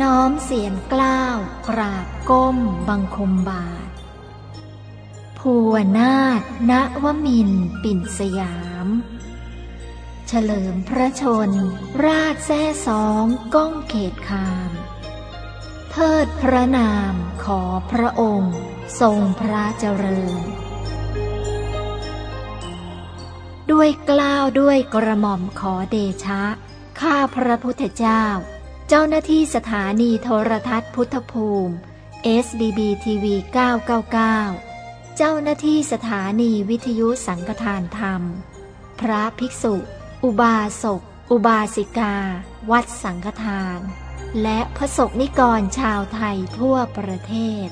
น้อมเสียงกล้าวกราบก้มบังคมบาท ภูวนาถณวมินปิ่นสยาม เฉลิมพระชน ราชแท้สองก้องเขตคาม เทิดพระนามขอพระองค์ ทรงพระเจริญ ด้วยกล้าวด้วยกระหม่อมขอเดชะ ข้าพระพุทธเจ้า เจ้าหน้าที่สถานีโทรทัศน์พุทธภูมิ SDB TV 999 เจ้าหน้าที่สถานีวิทยุสังฆทานธรรม พระภิกษุ อุบาสก อุบาสิกา วัดสังฆทาน และพระสกนิกรชาวไทยทั่วประเทศ